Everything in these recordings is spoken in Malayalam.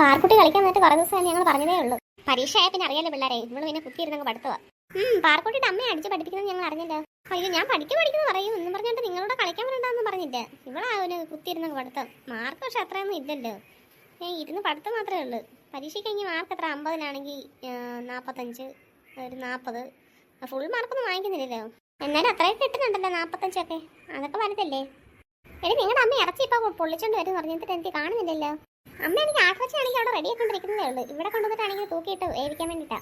പാർക്കുട്ടി കളിക്കാൻ വന്നിട്ട് കുറേ ദിവസമായി ഞങ്ങൾ പറഞ്ഞതേ ഉള്ളൂ. പരീക്ഷയായ പിന്നെ അറിയാലോ പിള്ളേരെ നമ്മൾ പിന്നെ കുത്തിയിരുന്നങ്ങ് പഠിത്തവാ. പാർക്കുട്ടിയുടെ അമ്മയെ അടിച്ച് പഠിപ്പിക്കുന്നത് ഞങ്ങൾ അറിഞ്ഞല്ലോ. അയ്യോ ഞാൻ പഠിക്കും പഠിക്കുന്നു പറയും. എന്ന് പറഞ്ഞിട്ട് നിങ്ങളോട് കളിക്കാൻ വരണ്ടെന്ന് പറഞ്ഞില്ല. ഇവളാ ഒരു കുത്തിയിരുന്നങ്ങ് പഠിത്തം. മാർക്ക് പക്ഷെ അത്രയൊന്നും ഇല്ലല്ലോ. ഞാൻ ഇരുന്ന് പഠിത്തം മാത്രമേ ഉള്ളൂ. കഴിഞ്ഞ് മാർക്ക് എത്ര? അമ്പതിനാണെങ്കിൽ നാൽപ്പത്തഞ്ച് ഒരു നാൽപ്പത് ഫുൾ മാർക്കൊന്നും വാങ്ങിക്കുന്നില്ലല്ലോ. എന്നാലും അത്രയൊക്കെ കിട്ടുന്നുണ്ടല്ലോ നാൽപ്പത്തഞ്ചൊക്കെ അതൊക്കെ വലുതല്ലേ? എടി നിങ്ങളുടെ അമ്മ ഇറച്ചി ഇപ്പോൾ പൊള്ളിച്ചോണ്ട് വരും പറഞ്ഞിട്ട് എനിക്ക് കാണുന്നില്ലല്ലോ? അമ്മ എനിക്ക് ആട്ടിറച്ചിയാണെങ്കിൽ അവിടെ റെഡി ആയിക്കൊണ്ടിരിക്കുന്നതേ ഉള്ളൂ. ഇവിടെ കൊണ്ടുവന്നിട്ടാണെങ്കിൽ തൂക്കിയിട്ട് വേവിക്കാൻ വേണ്ടിയിട്ടാ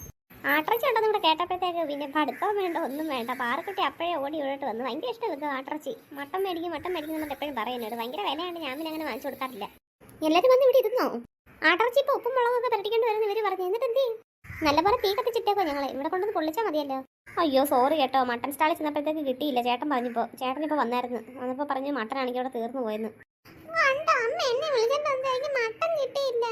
ആട്ടറച്ച ഉണ്ടെന്ന് ഇവിടെ കേട്ടപ്പോഴത്തേക്ക് പിന്നെ പഠിത്തം വേണ്ട ഒന്നും വേണ്ട. പാറക്കുട്ടി അപ്പോഴേ ഓടി ഓടിട്ട് വന്നു. ഭയങ്കര ഇഷ്ടം ഇത് ആട്ടറച്ചി മട്ടൻ മേടിക്കും മട്ടൻ മേടിക്കും നമ്മൾ എപ്പോഴും പറയുന്നുണ്ട് ഭയങ്കര വിലയാണ് ഞാൻ പിന്നെ അങ്ങനെ വാങ്ങിച്ചു കൊടുക്കാറില്ല. എല്ലാവരും വന്ന് ഇവിടെ ഇരുന്നോ? ആട്ടറച്ചി ഇപ്പോൾ ഉപ്പും മുളകൊക്കെ പരട്ടിക്കൊണ്ട് വരുന്ന ഇവർ പറഞ്ഞു. എന്നിട്ട് എന്ത് ചെയ്യും? നല്ലപോലെ തീ കത്തിച്ചിട്ടേക്കോ ഞങ്ങൾ ഇവിടെ കൊണ്ടുവന്ന് പൊള്ളിച്ചാൽ മതിയല്ലോ. അയ്യോ സോറി കേട്ടോ. മട്ടൻ സ്റ്റാളിൽ ചെന്നപ്പോഴത്തേക്ക് കിട്ടിയില്ല. ചേട്ടൻ പറഞ്ഞപ്പോൾ ചേട്ടൻ ഇപ്പോൾ വന്നായിരുന്നു. വന്നപ്പോൾ പറഞ്ഞു മട്ടൺ ആണെങ്കിൽ അവിടെ തീർന്നു പോയെന്ന്. അമ്മ എന്നെ വിളിച്ചിട്ട് മട്ടൻ കിട്ടിയില്ല.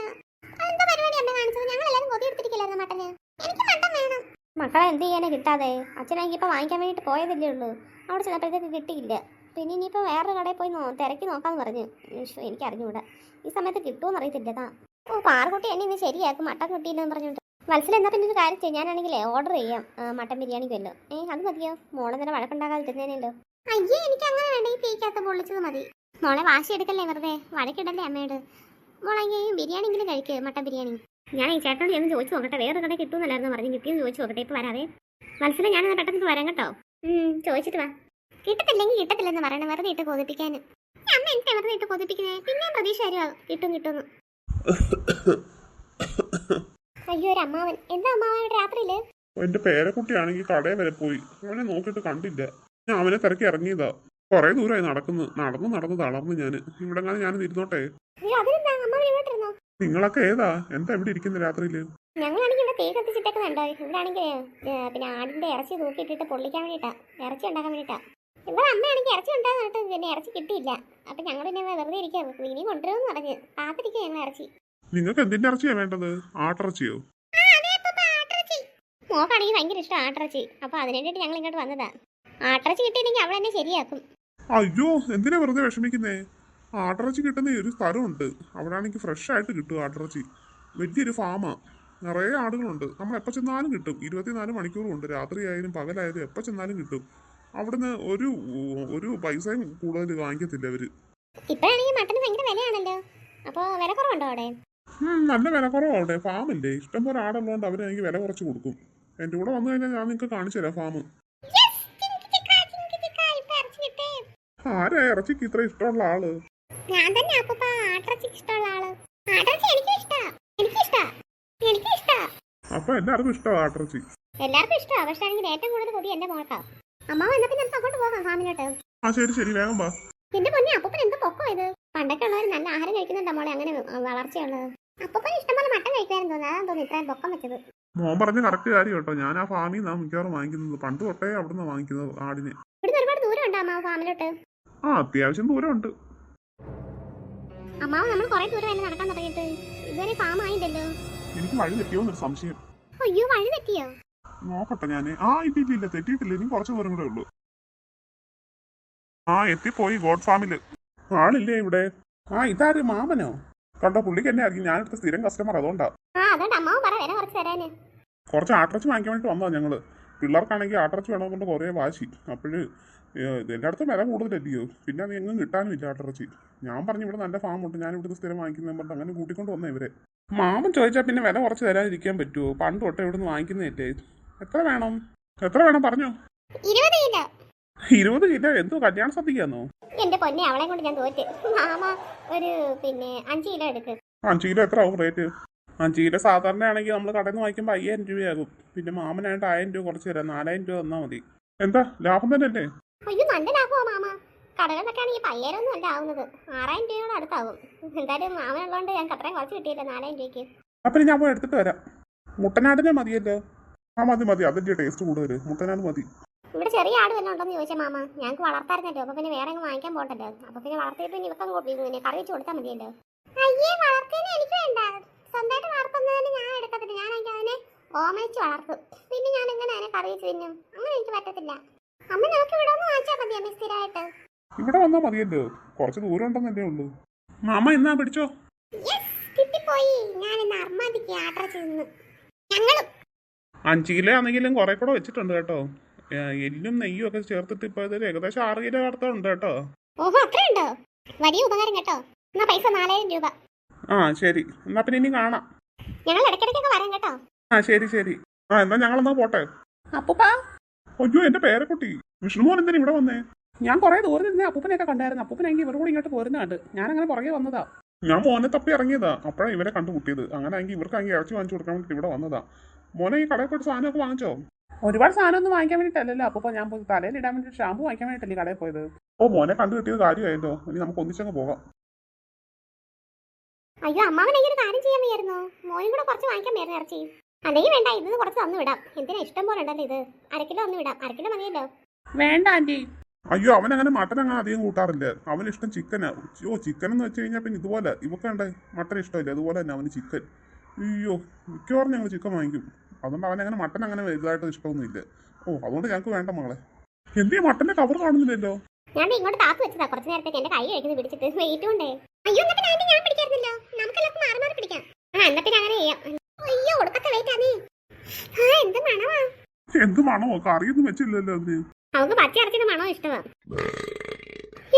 എന്താ പരിപാടി അമ്മ കാണിച്ചത്? ഞങ്ങൾ എല്ലാവരും കൊതി എടുത്തിരിക്കില്ലായിരുന്നു മട്ടന്? എനിക്ക് മട്ടൻ വേണം. മക്കളെ എന്ത് ചെയ്യാനാ കിട്ടാതെ? അച്ഛനാണെങ്കിൽ ഇപ്പോൾ വാങ്ങിക്കാൻ വേണ്ടിയിട്ട് പോയതല്ലേ ഉള്ളൂ. അവിടെ ചെന്നപ്പോഴത്തേക്ക് കിട്ടിയില്ല. പിന്നെ ഇനിയിപ്പോൾ വേറൊരു കടയിൽ പോയി നോ തിരക്കി നോക്കാന്ന് പറഞ്ഞു. ശ്ശോ, എനിക്ക് അറിഞ്ഞുകൂടാ ഈ സമയത്ത് കിട്ടുമെന്ന് അറിയത്തില്ലതാ ഓ പാറക്കുട്ടി എന്നെ ഇന്ന് ശരിയാക്കും. മട്ടൻ കിട്ടിയില്ലെന്ന് പറഞ്ഞിട്ട് മത്സരം എന്നാ പിന്നെ ഒരു കാര്യം ചെയ്യാം. ഞാനാണെങ്കിലേ ഓർഡർ ചെയ്യാം. മട്ടൻ ബിരിയാണിക്ക് വല്ലോ ഏ അത് മതിയോ? മോളെ നേരം വഴക്കുണ്ടാകാതിരുന്നേനല്ലോ അയ്യേ എനിക്ക് അങ്ങനെ വേണ്ട ഈ തീക്കകത്ത് പൊള്ളിച്ചത് മതി. മോളെ വാശി എടുക്കല്ലേ വെറുതെ? വഴക്കിടല്ലേ അമ്മയോട്? മോളെ ഈ ബിരിയാണിങ്കിലും കഴിക്ക് മട്ടൻ ബിരിയാണി. ഞാൻ ഈ ചേട്ടനോട് ഞാൻ ചോദിച്ചു നോക്കട്ടെ വേറെ കട കിട്ടുമെന്നല്ലായിരുന്നു പറഞ്ഞു കിട്ടിയെന്ന് ചോദിച്ചു നോക്കട്ടെ ഇപ്പൊ വരാതെ മനസ്സിലെ ഞാൻ പെട്ടെന്ന് വരാം കേട്ടോ. ചോദിച്ചിട്ട് വാ. കിട്ടത്തില്ലെങ്കിൽ കിട്ടത്തില്ലെന്ന് പറയണം വെറുതെ ഇട്ട് കൊതിപ്പിക്കാൻ. അമ്മ എനിക്ക് വെറുതെ ഇട്ട് കൊതിപ്പിക്കുന്നേ? പിന്നെ പ്രതീക്ഷ ആരും കിട്ടും കിട്ടുമെന്ന്. അയ്യോ അമ്മാവൻ. എന്താ അമ്മാവൻ രാത്രിയിൽ? എന്റെ പേരക്കുട്ടിയാണെങ്കിൽ കടയിൽ വരെ പോയി. അവനെ നോക്കിട്ട് കണ്ടില്ല. ഞാൻ അവനെ തിരക്കി ഇറങ്ങിയതാ. കുറെ ദൂരമായി നടക്കുന്നു. നടന്നു നടന്നു തളർന്നു ഞാൻ ഇവിടെ ഞാൻ ഇരുന്നോട്ടെ? നിങ്ങളൊക്കെ ഏതാ? എന്താ ഇവിടെ ഇരിക്കുന്ന രാത്രിയിൽ? ഞങ്ങളാണെങ്കിൽ ഇവിടെ തേ കത്തിച്ചിട്ടേക്കുന്നുണ്ടോ ഇവിടെ ആണെങ്കിൽ പിന്നെ ആടിന്റെ ഇറച്ചി തൂക്കിയിട്ടിട്ട് പൊള്ളിക്കാൻ വേണ്ടിട്ടാ. ഇറച്ചി ഉണ്ടാക്കാൻ വേണ്ടിട്ടാ. ഇവിടെ അമ്മയാണെങ്കിൽ ഇറച്ചി ഉണ്ടാകുന്നിട്ട് പിന്നെ ഇറച്ചി കിട്ടിയില്ല. അപ്പൊ ഞങ്ങൾ പിന്നെ വെറുതെ ഇരിക്കാം. ഇനി കൊണ്ടുവരുമെന്ന് പറഞ്ഞ് കാത്തിരിക്കുക ഞങ്ങൾ ഇറച്ചി. നിങ്ങൾക്ക് എന്തിന്റെ ഇറച്ചിയാ വേണ്ടത്? ആട്ടിറച്ചിയോ? മോക്കാണെങ്കിൽ ഭയങ്കര ഇഷ്ടം ആട്ടിറച്ചി. അപ്പൊ അതിനു വേണ്ടിയിട്ട് ഞങ്ങൾ ഇങ്ങോട്ട് വന്നതാ. ആട്ടിറച്ചി കിട്ടിയില്ലെങ്കിൽ അവൾ എന്നെ ശരിയാക്കും. അയ്യോ എന്തിനാ വെറുതെ വിഷമിക്കുന്നേ? ആട്ടിറച്ചി കിട്ടുന്ന ഒരു സ്ഥലമുണ്ട്. അവിടെ ആണെങ്കിൽ ഫ്രഷ് ആയിട്ട് കിട്ടും ആട്ടിറച്ചി. വലിയൊരു ഫാമാ നിറയെ ആടുകളുണ്ട്. നമ്മൾ എപ്പോൾ ചെന്നാലും കിട്ടും. ഇരുപത്തിനാല് മണിക്കൂറും ഉണ്ട് രാത്രിയായാലും പകലായാലും എപ്പോൾ ചെന്നാലും കിട്ടും. അവിടുന്ന് ഒരു ഒരു പൈസയും കൂടുതൽ വാങ്ങിക്കത്തില്ല അവർ. ഇപ്പോഴാണെങ്കിൽ മട്ടന് ഭയങ്കര വിലയാണല്ലോ. അപ്പോൾ വില കുറവുണ്ടോ അവിടെ? നല്ല വില കുറവാണ് അവിടെ. ഫാമില്ലേ ഇഷ്ടം പോലെ ആടുള്ളതുകൊണ്ട് അവരെനിക്ക് വില കുറച്ച് കൊടുക്കും. എന്റെ കൂടെ വന്നു കഴിഞ്ഞാൽ ഞാൻ നിങ്ങൾക്ക് കാണിച്ചു തരാം ഫാം ആരാ ഇറച്ചിക്ക് ഇത്ര ഇഷ്ടമുള്ള ആൾ? ഞാൻ തന്നെ അപ്പൂപ്പ ആട്ടിറച്ചിക്ക് ഇഷ്ടമുള്ള ആൾ. ആട്ടിറച്ചി എനിക്ക് ഇഷ്ടാ എനിക്ക് ഇഷ്ടാ എനിക്ക് ഇഷ്ടാ. അപ്പൊ എല്ലാവർക്കും ഇഷ്ടമാ ആട്ടിറച്ചി? എല്ലാവർക്കും ഇഷ്ടമാണ് പക്ഷെ ആണെങ്കിൽ ഏറ്റവും കൂടുതൽ കൊതി എന്റെ മോൾക്കാ. അമ്മ വന്നപ്പോ നമുക്ക് അങ്ങോട്ട് പോകാം ഫാമിലോട്ട്. ആ ശരി ശരി വേഗം വാ. എന്റെ പൊന്നെ അപ്പൂപ്പൻ എന്ത് പൊക്കോ ഇത്? പണ്ടൊക്കെ ഉള്ളവർ നല്ല ആഹാരം കഴിക്കുന്നുണ്ടോ മോളെ അങ്ങനെ വളർച്ചയുള്ളത് അപ്പൂപ്പൻ ഇഷ്ടംപോലെ മട്ടൻ കഴിക്കുമായിരുന്നു അതാണ് തോന്നുന്നു ഇത്രയും പൊക്കം വെച്ചത്. മോൻ പറഞ്ഞ കറക്റ്റ് കാര്യം കേട്ടോ. ഞാൻ ആ ഫാമിൽ നിന്നാണ് മിക്കവാറും വാങ്ങിക്കുന്നത്. പണ്ട് തൊട്ടേ അവിടെ നിന്ന് വാങ്ങിക്കുന്നത് ആടിനെ. ഇവിടുന്ന് ഒരുപാട് ദൂരം ഉണ്ടോ അമ്മ ഫാമിലോട്ട്? ആ അത്യാവശ്യം ദൂരമുണ്ട്. അമ്മാവ് നമ്മൾ കുറെ ദൂരം വരെ നടക്കാൻ തുടങ്ങിയിട്ട്. ഇതുവരെ ഫാം ആയില്ലല്ലോ. എനിക്ക് വഴി തെറ്റിയോന്നൊരു സംശയം. അയ്യോ വഴി തെറ്റിയോ? നോക്കട്ടെ ഞാൻ ആ ഇല്ല ഇല്ല ഇല്ല തെറ്റിയിട്ടില്ല. ഇനി കുറച്ച് ദൂരം കൂടെ ഉള്ളൂ. ആ എത്തിപ്പോയി ഗോഡ് ഫാമിൽ. ആളില്ലേ ഇവിടെ? ആ ഇതാര് മാമനോ? കണ്ടോ പുള്ളിക്ക് എന്നെ ഞാൻ ഞാനിവിടുത്തെ സ്ഥിരം കസ്റ്റമർ അതുകൊണ്ടാ. കുറച്ച് ആട്ടിറച്ചി വാങ്ങിക്കാൻ വേണ്ടി വന്നതാ ഞങ്ങൾ. പിള്ളേർക്കാണെങ്കിൽ ആട്ടിറച്ചി വേണമെന്നുണ്ട് കുറേ വാശി. അപ്പോഴ് അടുത്ത് വില കൂടുതലല്ലയോ? പിന്നെ അത് എങ്ങും കിട്ടാനുമില്ല ഇല്ല ഞാൻ പറഞ്ഞു ഇവിടെ നല്ല ഫാം ഉണ്ട്. ഞാൻ ഇവിടുത്തെ സ്ഥിരം വാങ്ങിക്കുന്ന പറഞ്ഞിട്ട് അങ്ങനെ കൂട്ടിക്കൊണ്ട് വന്നേ ഇവരെ. മാമൻ ചോദിച്ചാൽ പിന്നെ വില കുറച്ച് തരാതിരിക്കാൻ പറ്റുമോ പണ്ട് തൊട്ടേ ഇവിടുന്ന് വാങ്ങിക്കുന്നതല്ലേ? എത്ര വേണം? എത്ര വേണം പറഞ്ഞു? ഇരുപത് കിലോ. ഇരുപത് കിലോ? എന്തോ കല്യാണം സദ്യക്കാന്നോ എന്റെ പൊന്നെ അവളെ കൊണ്ട് ഞാൻ തോറ്റ്. മാമ ഒരു പിന്നെ അഞ്ച് കിലോ എടുക്ക്. അഞ്ച് കിലോ എത്ര ആവും റേറ്റ്? അഞ്ച് ചീര സാധാരണ ആണെങ്കിൽ നമ്മൾ കടയിൽ നിന്ന് വാങ്ങിക്കുമ്പോൾ അയ്യായിരം രൂപയാകും. പിന്നെ മാമനായിട്ട് ആയിരം രൂപ കുറച്ച് തരാം. നാലായിരം രൂപ തന്നാൽ മതി. എന്താ? ലാഭം തന്നെ അല്ലേ അയ്യോ നല്ല ലാഭമോ മാമ. കടകളിലൊക്കെ ആണെങ്കിൽ പയ്യായിരൊന്നും അല്ല ആവുന്നത്. ആറായിരം രൂപയോട് അടുത്താവും. എന്തായാലും മാമനുള്ളതുകൊണ്ട് ഞങ്ങൾക്ക് അത്രയും കുറച്ച് കിട്ടിയില്ല നാലായിരം രൂപയ്ക്ക്? അപ്പം ഞാൻ പോയി എടുത്തിട്ട് വരാം. മുട്ടനാടിനെ മതിയല്ലോ? ആ മതി മതി. അതിന്റെ ടേസ്റ്റ് കൂടുതൽ മുട്ടനാട് മതി. ഇവിടെ ചെറിയ ആട് തന്നെ ഉണ്ടോന്ന് ചോദിച്ചാൽ മാമ. ഞങ്ങൾക്ക് വളർത്തായിരുന്നല്ലോ. അപ്പൊ പിന്നെ വേറെ അങ്ങ് വാങ്ങിക്കാൻ പോകണ്ടല്ലോ അപ്പൊ പിന്നെ വളർത്തിയിട്ട് ഇവക്കം കറി വെച്ച് കൊടുത്താൽ മതിയല്ലോ. അയ്യേ വളർത്തേനെ എനിക്ക് വേണ്ട. സ്വന്തമായിട്ട് വളർത്തുന്നതിന് ഞാൻ എടുക്കത്തില്ല. ഞാൻ എനിക്ക് അതിനെ ഓമയിച്ച് വളർത്തും. പിന്നെ ഞാൻ എങ്ങനെ അതിനെ കറി വെച്ച് തിന്നും? അങ്ങനെ എനിക്ക് പറ്റത്തില്ല. അമ്മ നമുക്ക് ഇവിടെ ഒന്ന് വാങ്ങിച്ചാൽ മതി അമ്മ സ്ഥിരമായിട്ട്? ഇവിടെ വന്നാൽ മതിയല്ലോ. കുറച്ച് ദൂരം ഉണ്ടെന്നല്ലേ ഉള്ളൂ. അമ്മ എന്നാ പിടിച്ചോ? കിട്ടിപ്പോയി. ഞാൻ അർമാദിക്ക് യാത്ര ചെയ്യുന്നു. ഞങ്ങളും. അഞ്ച് കിലോ ആണെങ്കിലും കുറെ കൂടെ വെച്ചിട്ടുണ്ട് കേട്ടോ. എല്ലും നെയ്യും ഒക്കെ ചേർത്തിട്ട് ഇപ്പൊ ഏകദേശം ആറ് കിലോ അടുത്തുണ്ട് കേട്ടോ. ഓഹോ അത്രയുണ്ടോ? വലിയ ഉപകാരം കേട്ടോ. എന്നാ പൈസ നാലായിരം രൂപ. ആ ശരി. എന്നാ പിന്നെ ഇനി കാണാം. ഞങ്ങൾ ഇടയ്ക്കിടയ്ക്കൊക്കെ വരാം കേട്ടോ. ആ ശരി ശരി. ആ എന്നാ ഞങ്ങളെന്നാ പോട്ടെ. അപ്പൂപ്പാ. അയ്യോ എന്റെ പേരക്കുട്ടി. വിഷ്ണു മോൻ എന്തിനാ ഇവിടെ വന്നേ? ഞാൻ കുറെ ദൂരം നിന്ന് അപ്പൂപ്പനെയൊക്കെ കണ്ടായിരുന്നു. അപ്പൂപ്പനെങ്കിൽ ഇവർ കൂടി ഇങ്ങോട്ട് പോരുന്നുണ്ട് ഞാൻ അങ്ങനെ പുറകെ വന്നതാ. ഞാൻ മോനെ തപ്പി ഇറങ്ങിയതാ. അപ്പഴാ ഇവരെ കണ്ടു കണ്ടുമുട്ടിയത്. അങ്ങനെ ആണെങ്കിൽ ഇവർക്കാണെങ്കിൽ ഇറച്ചി വാങ്ങിച്ചു കൊടുക്കാൻ വേണ്ടിട്ട് ഇവിടെ വന്നതാ. മോനെ ഈ കടയിൽ പോയിട്ട് സാധനമൊക്കെ വാങ്ങിച്ചോ? ഒരുപാട് സാധനം ഒന്നും വാങ്ങിക്കാൻ വേണ്ടിയിട്ടല്ലല്ലോ അപ്പൂപ്പ ഞാൻ പോയി തലയിൽ ഇടാൻ വേണ്ടി ഷാമ്പു വാങ്ങിക്കാൻ വേണ്ടിയിട്ടല്ലേ കടയിൽ പോയത്? ഓ മോനെ കണ്ടു കിട്ടിയത് കാര്യമായല്ലോ. ഇനി നമുക്ക് ഒന്നിച്ചങ്ങ് പോകാം. അയ്യോ അമ്മാവൻ ഒരു കാര്യം ചെയ്യാൻ വയ്യായിരുന്നു? മോനും കൂടെ കുറച്ച് വാങ്ങിക്കാൻ വേറെ ഇറച്ചി. അല്ലെങ്കിൽ വേണ്ട ഇന്ന് കുറച്ച് തന്നു വിടാം. എന്തിനാ ഇഷ്ടം പോലെ ഉണ്ടല്ലോ ഇത്? അരക്കിലോ ഒന്ന് വിടാം. അരക്കിലോ മതിയല്ലോ. വേണ്ട ആന്റി. അയ്യോ അവൻ അങ്ങനെ മട്ടൻ അങ്ങനെ അധികം കൂട്ടാറില്ല. അവന് ഇഷ്ടം ചിക്കനാ ഓ ചിക്കൻ എന്ന് വെച്ച് കഴിഞ്ഞാൽ പിന്നെ ഇതുപോലെ. ഇവക്കണ്ട മട്ടൻ ഇഷ്ടമില്ല. അതുപോലെ തന്നെ അവന് ചിക്കൻ അയ്യോ മിക്കവാറും ഞങ്ങൾ ചിക്കൻ വാങ്ങിക്കും. അതുകൊണ്ട് അവൻ അങ്ങനെ മട്ടൻ അങ്ങനെ വലുതായിട്ട് ഇഷ്ടമൊന്നുമില്ല. ഓ അതുകൊണ്ട് ഞങ്ങൾക്ക് വേണ്ട മകളെ. എന്തേ മട്ടന്റെ കവർ കാണുന്നില്ലല്ലോ? ഞാൻ ഇങ്ങോട്ട് താത്ത് വെച്ചതാ. കുറച്ച് നേരത്തേക്ക് എന്റെ കൈ കഴിക്കുന്നത് പിടിച്ചിട്ട് വെയിറ്റ് കൊണ്ടേ. അയ്യോ എന്നിട്ട് ഞാൻ ഞാൻ പിടിക്കായിരുന്നല്ലോ നമുക്ക് എല്ലാവർക്കും മാറി മാറി പിടിക്കാം. ആ എന്നിട്ട് അങ്ങനെ ചെയ്യാം. അയ്യോ ഒടുക്കത്തെ വെയിറ്റ് ആണ് ആ എന്ത് മണവാ. എന്ത് മണമോ കറിയൊന്നും വെച്ചില്ലല്ലോ അതിന്. അവൾക്ക് പച്ച ഇറച്ചിയുടെ മണോ ഇഷ്ടമാ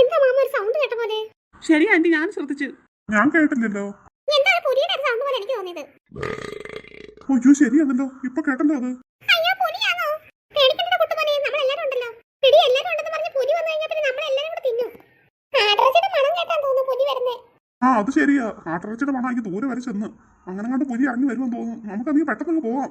എന്താ മാമ ഒരു സൗണ്ട് കേട്ട പോലെ? ശരി ആന്റി ഞാൻ ശ്രദ്ധിച്ചു. ഞാൻ കേട്ടില്ലല്ലോ. എന്താണ് പുതിയ സൗണ്ട് പോലെ എനിക്ക് തോന്നിയത്? അയ്യോ ശരിയാണല്ലോ. ഇപ്പൊ കേട്ടല്ലോ അത് അയ്യോ പുലിയാണോ പേടിക്കണ്ട കുട്ടുപോലെ നമ്മളെല്ലാരും ഉണ്ടല്ലോ പിടി എല്ലാരും ഉണ്ടെന്ന് പറഞ്ഞ് പുലി വന്നു കഴിഞ്ഞാൽ പിന്നെ നമ്മളെല്ലാരും കൂടെ തിന്നും ആട്രസിയുടെ മണം കേട്ടാൻ തോന്നുന്നു പുലി വരുന്നേ ആ അത് ശരിയാ. ആട്ടിറച്ചിയുടെ മണം എനിക്ക് ദൂരെ വരെ ചെന്ന്. അങ്ങനെ കണ്ട് പുലി ഇറങ്ങി വരുമെന്ന് തോന്നുന്നു. നമുക്കധികം പെട്ടെന്ന് പോവാം.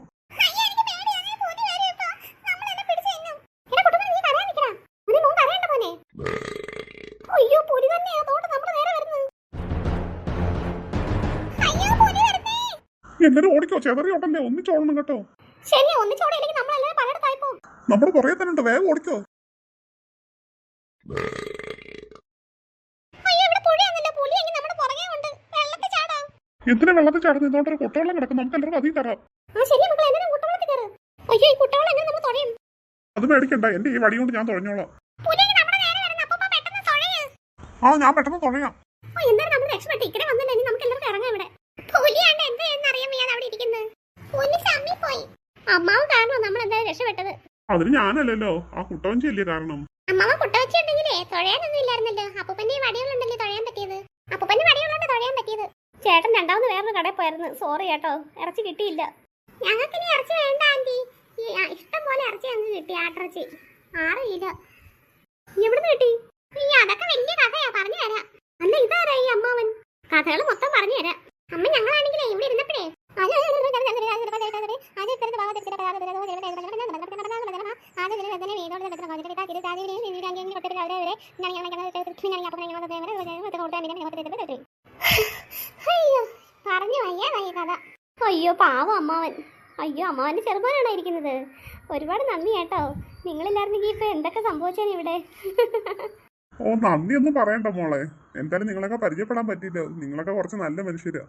എല്ലാരും ഓടിക്കോ. ചെതറി ഓട്ടല്ലേ. ഒന്നിച്ചോടണം കേട്ടോ. ശരി നമ്മളെല്ലാവരും പലയിടത്തായി പോകും നമ്മുടെ പുറകെ തന്നെ ഉണ്ട്. വേഗം ഓടിക്കോ. പുലിയെങ്കിൽ നമ്മുടെ പുറകെ ഉണ്ട്. വെള്ളത്തിൽ ചാടാം. എന്തിനാ വെള്ളത്തിൽ ചാടുന്നത് ഇതോട്ട് ഒരു കുട്ടവെള്ളം കിടക്കും നമുക്ക് എല്ലാവർക്കും അതിൽ തരാം ആ, ശരിയാ മക്കളെ, എങ്ങനെ കുട്ടവെള്ളത്തിൽ കയറ്? അയ്യോ, ഈ കുട്ടവെള്ളം എങ്ങനെ നമ്മൾ തുഴയും? അത് മേടിക്കണ്ട എന്റെ ഈ വടി കൊണ്ട് ഞാൻ തുഴഞ്ഞോളാം പുലിയെങ്കിൽ നമ്മുടെ നേരെ വരുന്നു. അപ്പൂപ്പ പെട്ടെന്ന് തുഴയ്. ആ ഞാൻ പെട്ടെന്ന് തുഴയാം ഓ, നമ്മൾ രക്ഷപ്പെട്ടു. ഇക്കടെ വന്നില്ല. ഇനി നമുക്ക് എല്ലാവർക്കും ഇറങ്ങാം ഇവിടെ. പുലിയാണ്ട് എന്ത് ചെയ്യുമെന്ന് അറിയാൻ വയ്യാതെ അവിടെ ഇരിക്കുന്നത്. പുലി പോയി. അമ്മാവ് കാരണം നമ്മൾ എന്തായാലും രക്ഷപ്പെട്ടത് അതിന് ഞാനല്ലല്ലോ ആ കുട്ടവഞ്ചി ചെല്ലിയ കാരണം അമ്മാവ കുട്ടവച്ചുണ്ടെങ്കിലേ തുഴയാനൊന്നും ഇല്ലായിരുന്നല്ലോ അപ്പൂപ്പന്റെ ഈ വടികളുണ്ടല്ലേ അപ്പൂപ്പന്റെ വടികളുണ്ട് തുഴയാൻ പറ്റിയത് ചേട്ടൻ രണ്ടാമത് വേറൊരു കടയിൽ പോയിരുന്നു സോറി കേട്ടോ ഇറച്ചി കിട്ടിയില്ല ഞങ്ങൾക്ക് ഇനി ഇറച്ചി വേണ്ട ആന്റി ഇഷ്ടം പോലെ ഇറച്ചി ഞങ്ങൾക്ക് കിട്ടി ആട്ടിറച്ചി ആറ് കിലോ എവിടുന്ന് കിട്ടി ഈ അതൊക്കെ വലിയ കഥയാ പറഞ്ഞു തരാം അല്ല ഇതാരാ ഈ അമ്മാവൻ കഥകൾ മൊത്തം പറഞ്ഞു തരാം അമ്മ ഞങ്ങളാണെങ്കിലേ ഇവിടെ ഇരുന്നപ്പോഴേ കഥ അയ്യോ പാവം അമ്മാവൻ അയ്യോ അമ്മാവന്റെ ചെറുപ്പനാണോ ഇരിക്കുന്നത് ഒരുപാട് നന്ദി കേട്ടോ നിങ്ങളില്ലായിരുന്നെങ്കിൽ ഇപ്പൊ എന്തൊക്കെ സംഭവിച്ചാണ് ഇവിടെ ഓ നന്ദി ഒന്നും പറയണ്ട മോളെ എന്തായാലും നിങ്ങളൊക്കെ പരിചയപ്പെടാൻ പറ്റിയില്ല നിങ്ങളൊക്കെ കുറച്ച് നല്ല മനുഷ്യരാ